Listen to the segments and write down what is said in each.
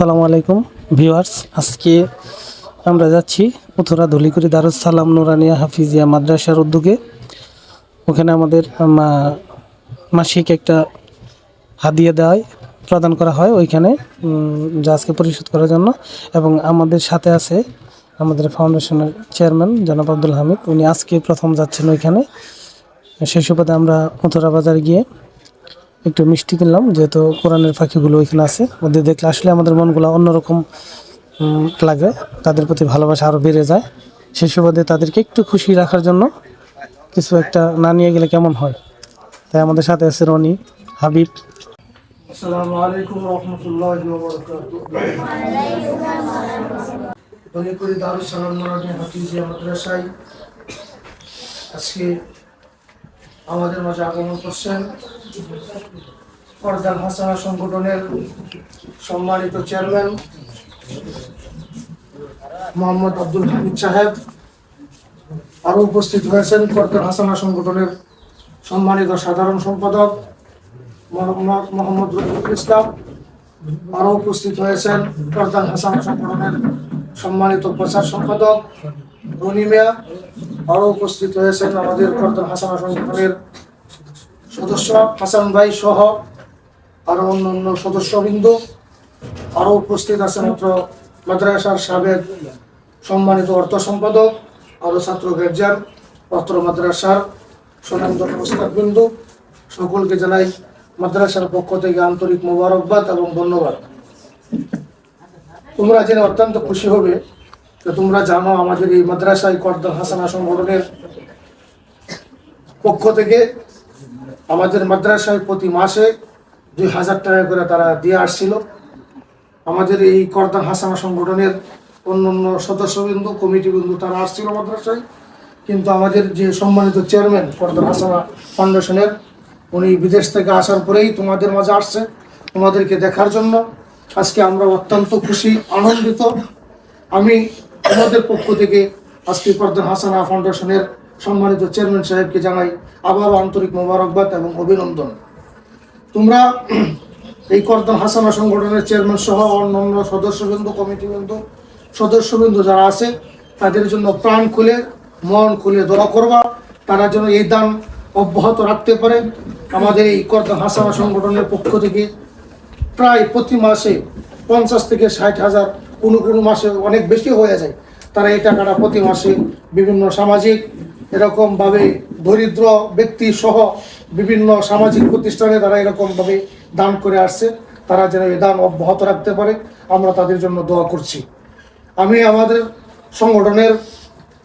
আসসালামু আলাইকুম ভিউয়ার্স। আজকে আমরা যাচ্ছি উত্তরা ধুলিকুড়ি দারুস সালাম নুরানিয়া হাফিজিয়া মাদ্রাসার উদ্যোগে। ওখানে আমাদের মাসিক একটা হাদিয়া দেওয়ায় প্রদান করা হয় ওইখানে যা আজকে পরিশোধ করার জন্য। এবং আমাদের সাথে আছে আমাদের ফাউন্ডেশনের চেয়ারম্যান জনাব আব্দুল হামিদ। উনি আজকে প্রথম যাচ্ছেন ওইখানে। সেই সুবাদে আমরা উত্তরা বাজারে গিয়ে একটু মিষ্টি কিনলাম, যেহেতু কোরআনের পাখিগুলো ওইখানে আছে। ওদের দেখলে আসলে আমাদের মনগুলো অন্যরকম লাগে। তাদের প্রতি ভালোবাসা আরও বেড়ে যায়। সেই সুবাদে তাদেরকে একটু খুশি রাখার জন্য কিছু একটা না নিয়ে গেলে কেমন হয়? তাই আমাদের সাথে আছে রনি, হাবিব। আজকে আমাদের মাঝে আগমন করছেন পর্দান হাসানা সংগঠনের সম্মানিত চেয়ারম্যান মোহাম্মদ আব্দুল হামিদ সাহেব। আরও উপস্থিত হয়েছেন পর্দান হাসানা সংগঠনের সম্মানিত সাধারণ সম্পাদক মোহাম্মদ রফিকুল ইসলাম। আরও উপস্থিত হয়েছেন প্রধান হাসান সংগঠনের সম্মানিত প্রচার সম্পাদক রনি মিয়া। আরও উপস্থিত হয়েছেন আমাদের প্রধান হাসান সংগঠনের সদস্য, হাসান ভাই সহ আরও অন্য অন্য সদস্যবৃন্দ। আরও উপস্থিত আছেন মাত্র মাদ্রাসার সাবেক সম্মানিত অর্থ সম্পাদক আরও ছাত্র গার্জিয়ান অত্র মাদ্রাসার সুনামদ বিন্দু সকলকে জানাই মাদ্রাসার পক্ষ থেকে আন্তরিক মোবারকবাদ এবং ধন্যবাদ। তোমরা জেনে অত্যন্ত খুশি হবে যে তোমরা জানো আমাদের এই মাদ্রাসায় করদাল হাসানা সংগঠনের পক্ষ থেকে আমাদের মাদ্রাসায় প্রতি মাসে দুই হাজার টাকা করে তারা দিয়ে আসছিল। আমাদের এই করদান হাসানা সংগঠনের অন্য অন্য সদস্যবৃন্দু, কমিটিবৃন্দু তারা আসছিল মাদ্রাসায়। কিন্তু আমাদের যে সম্মানিত চেয়ারম্যান করদান হাসানা ফাউন্ডেশনের, উনি বিদেশ থেকে আসার পরেই তোমাদের মাঝে আসছে তোমাদেরকে দেখার জন্য। আজকে আমরা অত্যন্ত খুশি, আনন্দিত। আমি তোমাদের পক্ষ থেকে আজকে করদান হাসানা ফাউন্ডেশনের সম্মানিত চেয়ারম্যান সাহেবকে জানাই আবারও আন্তরিক মোবারকবাদ এবং অভিনন্দন। তোমরা এই করদান হাসানা সংগঠনের চেয়ারম্যান সহ অন্যান্য সদস্যবৃন্দ, কমিটিবৃন্দ, সদস্যবৃন্দ যারা আছে, তাদের জন্য প্রাণ খুলে, মন খুলে দোয়া করবা। তারা যেন এই দান অব্যাহত রাখতে পারে। আমাদের এই করদান হাসানা সংগঠনের পক্ষ থেকে প্রায় প্রতি মাসে পঞ্চাশ থেকে ষাট হাজার কোনো কোনো মাসে অনেক বেশি হয়ে যায়। তারা এই টাকাটা প্রতি মাসে বিভিন্ন সামাজিক এরকমভাবে দরিদ্র ব্যক্তি সহ বিভিন্ন সামাজিক প্রতিষ্ঠানে তারা এরকমভাবে দান করে আসছে। তারা যেন এই দান অব্যাহত রাখতে পারে। আমরা তাদের জন্য দোয়া করছি। আমি আমাদের সংগঠনের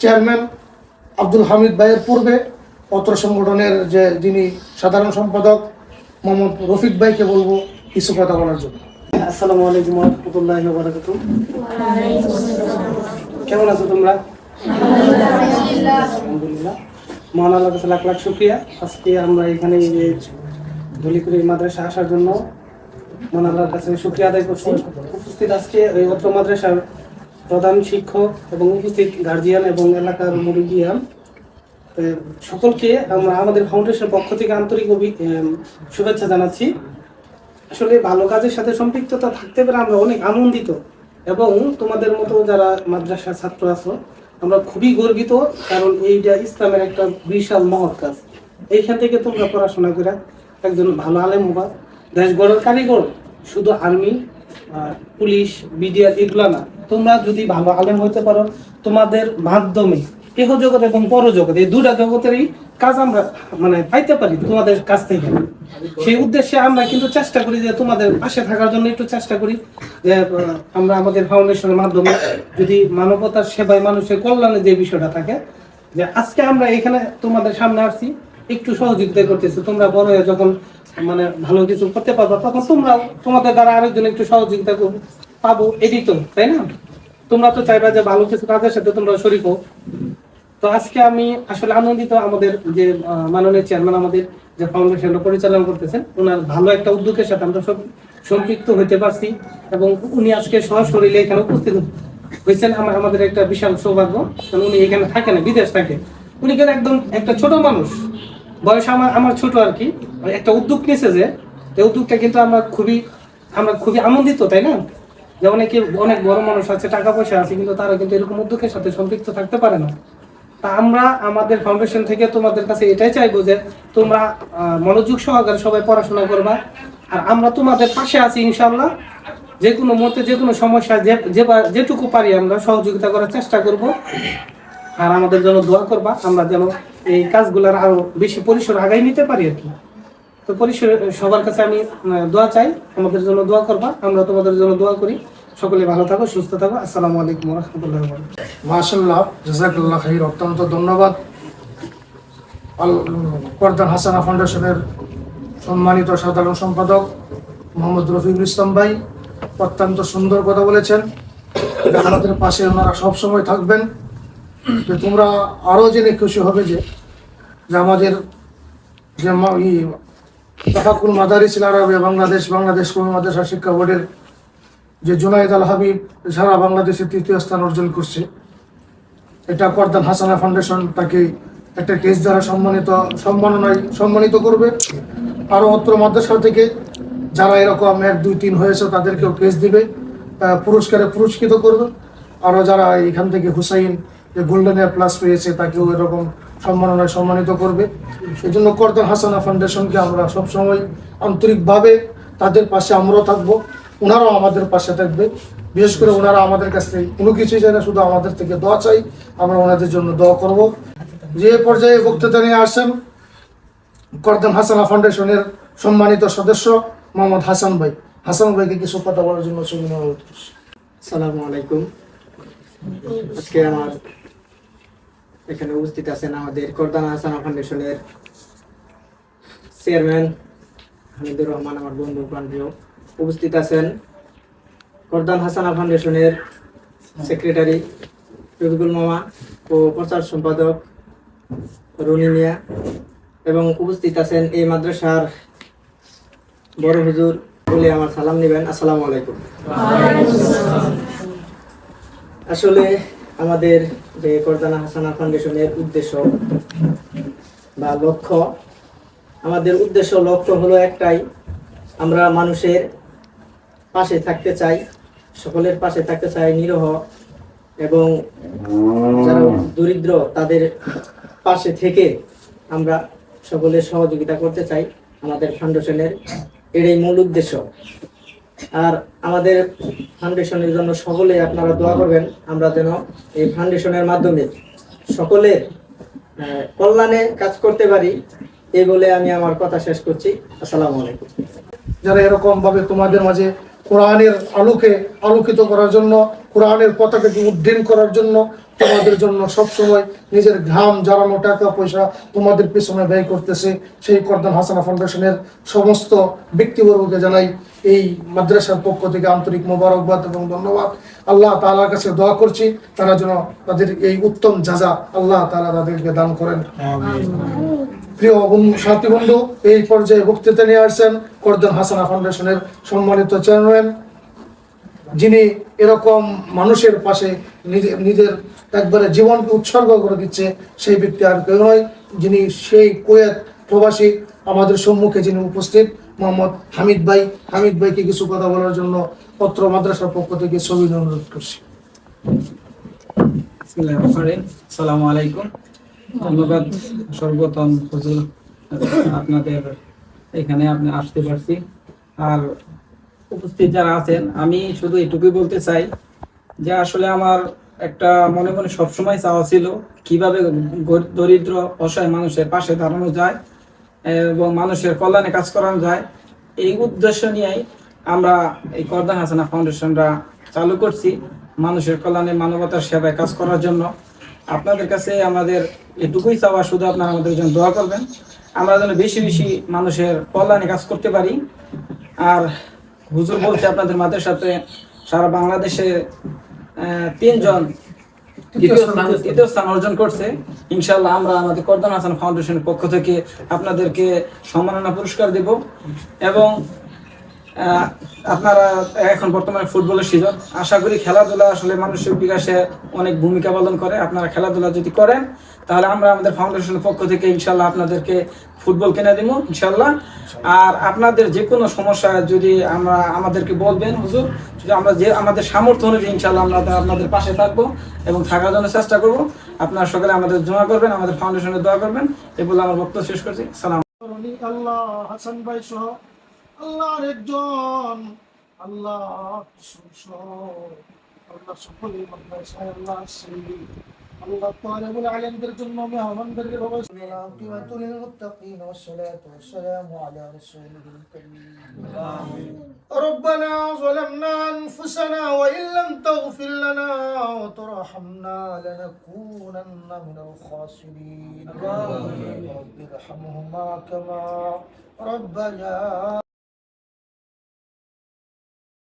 চেয়ারম্যান আব্দুল হামিদ ভাইয়ের পূর্বে অত্র সংগঠনের যে যিনি সাধারণ সম্পাদক মোহাম্মদ রফিক ভাইকে বলব কিছু কথা বলার জন্য। আসসালামু আলাইকুম রহমতুল্লাহ বারাকাতু কেমন আছো তোমরা? আলহামদুলিল্লাহ। মহান আল্লাহ কাছে লাখ লাখ শুক্রিয়া। আজকে আমরা এখানে এই যে ধুলিকুড়ি মাদ্রাসা আসার জন্য মহান আল্লাহর কাছে শুক্রিয়া আদায় করছি। উপস্থিত আজকে এই অত্র মাদ্রাসার প্রধান শিক্ষক এবং উপস্থিত গার্জিয়ান এবং এলাকার মুরগিয়ান সকলকে আমরা আমাদের ফাউন্ডেশনের পক্ষ থেকে আন্তরিক শুভেচ্ছা জানাচ্ছি। আসলে ভালো কাজের সাথে সম্পৃক্ততা থাকতে পেরে আমরা অনেক আনন্দিত। এবং তোমাদের মতো যারা মাদ্রাসার ছাত্র আছো, আমরা খুবই গর্বিত কারণ এইটা ইসলামের একটা বিশাল মহৎ কাজ। এইখান থেকে তোমরা পড়াশোনা করে একজন ভালো আলেম হবা। দেশ গড়ের কারিগর শুধু আর্মি পুলিশ, বিডিআর এগুলা না। তোমরা যদি ভালো আলেম হইতে পারো, তোমাদের মাধ্যমে এহ জগৎ এবং পর জগৎ এই দুটা জগতেরই কাজ আমরা মানে পাইতে পারি তোমাদের কাছ থেকে। সেই উদ্দেশ্যে আমরা কিন্তু চেষ্টা করি যে তোমাদের পাশে থাকার জন্য একটু চেষ্টা করি যে আমরা আমাদের ফাউন্ডেশনের মাধ্যমে যদি মানবতার সেবায় মানুষের কল্যাণে যে বিষয়টা থাকে, যে আজকে আমরা এখানে তোমাদের সামনে আসছি, একটু সহযোগিতা করতেছি। তোমরা বড় হয়ে যখন মানে ভালো কিছু করতে পারবে, তখন তোমরা তোমাদের দ্বারা আরেকজন একটু সহযোগিতা করব পাবো, এটাই তো, তাই না? তোমরা তো চাইবা যে ভালো কিছু কাজের সাথে তোমরা হও। তো আজকে আমি আসলে আনন্দিত আমাদের যে মাননীয় চেয়ারম্যান আমাদের যে ফাউন্ডেশনটা পরিচালনা করতেছেন ওনার ভালো একটা উদ্যোগের সাথে আমরা সব সম্পৃক্ত হতে পারছি এবং উনি আজকে সশরীরে এখানে উপস্থিত হয়েছেন। আমার, আমাদের একটা বিশাল সৌভাগ্য, কারণ উনি এখানে থাকে না, বিদেশ থাকে। উনি কিন্তু একদম একটা ছোট মানুষ। বয়স আমার আমার ছোট আর কি। একটা উদ্যোগ নিয়েছে যে এই উদ্যোগটা কিন্তু আমরা খুবই আমরা খুবই আনন্দিত, তাই না? যে অনেকে, অনেক বড় মানুষ আছে, টাকা পয়সা আছে, কিন্তু তারা কিন্তু এরকম উদ্যোগের সাথে সম্পৃক্ত থাকতে পারে না। তা আমরা আমাদের ফাউন্ডেশন থেকে তোমাদের কাছে এটাই চাইব যে তোমরা মনোযোগ সহকারে সবাই পড়াশোনা করবা। আর আমরা তোমাদের পাশে আছি ইনশাল্লাহ যে কোনো মুহূর্তে, যে কোনো সমস্যা যেটুকু পারি আমরা সহযোগিতা করার চেষ্টা করব। আর আমাদের জন্য দোয়া করবা, আমরা যেন এই কাজগুলোর আরও বেশি পরিসর আগাই নিতে পারি আর কি। তো পরিসর সবার কাছে আমি দোয়া চাই আমাদের জন্য দোয়া করবা, আমরা তোমাদের জন্য দোয়া করি। সকলে ভালো থাকো, সুস্থ থাকো। আসসালামু আলাইকুম রহমতুল্লাহ মাশাল্লাহ জাজাকুল্লাহ খাইর। অত্যন্ত ধন্যবাদ। করদান হাসানা ফাউন্ডেশনের সম্মানিত সাধারণ সম্পাদক মোহাম্মদ রফিকুল ইসলাম ভাই, অত্যন্ত সুন্দর কথা বলেছেন। আমাদের পাশে ওনারা সবসময় থাকবেন। যে তোমরা আরও জেনে খুশি হবে যে আমাদের যে তাফাকুল মাদারিস আরবে, বাংলাদেশ বাংলাদেশ মাদ্রাসা শিক্ষা বোর্ডের যে জুনাইদ আল হাবিব সারা বাংলাদেশে তৃতীয় স্থান অর্জন করছে। এটা করদান হাসানা ফাউন্ডেশন তাকে একটা কেস দ্বারা সম্মানিত, সম্মাননায় সম্মানিত করবে। আরও অত্র মাদ্রাসা থেকে যারা এরকম এক, দুই, তিন হয়েছে, তাদেরকেও কেস দিবে পুরস্কারে পুরস্কৃত করবে। আরও যারা এখান থেকে হুসাইন, যে গোল্ডেন এয়ার প্লাস পেয়েছে, তাকেও এরকম সম্মাননায় সম্মানিত করবে। সেই জন্য করদান হাসানা ফাউন্ডেশনকে আমরা সবসময় আন্তরিকভাবে তাদের পাশে আমরাও থাকব। ওনারাও আমাদের পাশে থাকবে বিশেষ করে ওনারা আমাদের কাছ থেকে কোনো কিছুই চাই না, শুধু আমাদের থেকে দোয়া চাই। আমরা ওনাদের জন্য দোয়া করব। যে পর্যায়ে বক্তৃতা নিয়ে আসছেন করদান হাসানা ফাউন্ডেশনের সম্মানিত সদস্য মোহাম্মদ হাসান ভাই। হাসান ভাইকে কিছু কথা বলার জন্য ছবি আসসালামু আলাইকুম। আজকে আমার এখানে উপস্থিত আছেন আমাদের করদানা হাসানা ফাউন্ডেশনের চেয়ারম্যান হামিদুর রহমান, আমার বন্ধু, প্রাণপ্রিয়। উপস্থিত আছেন করদান হাসানা ফাউন্ডেশনের সেক্রেটারি রবিকুল মামা ও প্রচার সম্পাদক রনি মিয়া এবং উপস্থিত আছেন এই মাদ্রাসার বড় হুজুর বলে আমার সালাম নেবেন। আসসালামু আলাইকুম। আসলে আমাদের যে করদানা হাসানা ফাউন্ডেশনের উদ্দেশ্য বা লক্ষ্য, আমাদের উদ্দেশ্য লক্ষ্য হলো একটাই, আমরা মানুষের পাশে থাকতে চাই, সকলের পাশে থাকতে চাই নিরহ এবং যারা দরিদ্র, তাদের পাশে থেকে আমরা সকলের সহযোগিতা করতে চাই আমাদের ফাউন্ডেশনের। এটাই মূল উদ্দেশ্য। আর আমাদের ফাউন্ডেশনের জন্য সকলে আপনারা দোয়া করবেন, আমরা যেন এই ফাউন্ডেশনের মাধ্যমে সকলের কল্যাণে কাজ করতে পারি, এই বলে আমি আমার কথা শেষ করছি। আসসালামু আলাইকুম। যারা এরকম ভাবে তোমাদের মাঝে কোরআনের আলোকে আলোকিত করার জন্য, কোরআনের পতাকে উড্ডীন করার জন্য তোমাদের জন্য সবসময় নিজের ঘাম জ্বালানো টাকা পয়সা তোমাদের পিছনে ব্যয় করতেছে। সেই করদান হাসানা ফাউন্ডেশনের সমস্ত ব্যক্তিবর্গকে জানাই এই মাদ্রাসার পক্ষ থেকে আন্তরিক মোবারকবাদ এবং ধন্যবাদ। আল্লাহ তাআলার কাছে দোয়া করছি তারা যেন তাদের এই উত্তম যাজা আল্লাহ তালা তাদেরকে দান করেন। প্রিয় সাথী বন্ধু এই পর্যায়ে বক্তৃতা নিয়ে আসছেন করদান হাসানা ফাউন্ডেশনের সম্মানিত চেয়ারম্যান। যিনি এরকম মানুষের পাশে নিজে- নিজের একবারে জীবনকে উৎসর্গ করে দিচ্ছে সেই ব্যক্তি আর কেউ নয় যিনি সেই কুয়েত প্রবাসী আমাদের সম্মুখে যিনি উপস্থিত। মোহাম্মদ হামিদ ভাই, হামিদ ভাইকে কিছু কথা বলার জন্য পত্র মাদ্রাসার পক্ষ থেকে ছবি অনুরোধ করছি। আসসালামু আলাইকুম। ধন্যবাদ সর্বপ্রথম হুজুর, আপনাদের এখানে আপনি আসতে পারছি। আর উপস্থিত যারা আছেন, আমি শুধু এটুকুই বলতে চাই যে আসলে আমার একটা মনে মনে সবসময় চাওয়া ছিল কীভাবে দরিদ্র, অসহায় মানুষের পাশে দাঁড়ানো যায়। এবং মানুষের কল্যাণে কাজ করানো যায়। এই উদ্দেশ্য নিয়েই আমরা এই করদান হাসানা ফাউন্ডেশনটা চালু করছি মানুষের কল্যাণে, মানবতার সেবায় কাজ করার জন্য। আপনাদের কাছে আমাদের এটুকুই চাওয়া, শুধু আপনারা আমাদের জন্য দোয়া করবেন। আমরা যেন বেশি বেশি মানুষের কল্যাণে কাজ করতে পারি। আর হুজুর বলছে আপনাদের মাদ্রাসাতে সারা বাংলাদেশে তিনজন দ্বিতীয় স্থান অর্জন করছে। ইনশাল্লাহ আমরা আমাদের কর্দান হাসান ফাউন্ডেশনের পক্ষ থেকে আপনাদেরকে সম্মাননা পুরস্কার দেব এবং আপনারা এখন বর্তমানে ফুটবলের সিজন আশা করি খেলাধুলা আসলে মানুষের বিকাশে অনেক ভূমিকা পালন করে। আপনারা খেলাধুলা যদি করেন, তাহলে আমরা আমাদের ফাউন্ডেশনের পক্ষ থেকে ইনশাল্লাহ আপনাদেরকে ফুটবল কিনে দিব, ইনশাল্লাহ। আর আপনাদের যে কোনো সমস্যা যদি আমরা আমাদেরকে বলবেন, হুজুর, যদি আমরা যে আমাদের সামর্থ্য অনুযায়ী ইনশাল্লাহ আমরা আপনাদের পাশে থাকব এবং থাকার জন্য চেষ্টা করব। আপনারা সকালে আমাদের জমা করবেন, আমাদের ফাউন্ডেশনে দোয়া করবেন। এ বলে আমার বক্তব্য শেষ করছি। সালাম। আল্লাহ হাসান ভাই সহ আল্লাহর একজন আল্লাহ কিশোর সহ আল্লাহ সকলে মাদ্রাসায় আল্লাহ আসছে আল্লাহ তালেবুল আলমদের জন্য মেহমানদেরকে ব্যবস্থা العاقبة للمتقين والصلاة والسلام على رسوله الكريم ربنا ظلمنا أنفسنا وإن لم تغفر لنا وترحمنا لنكونن من الخاسرين رب ارحمهما كما ربنا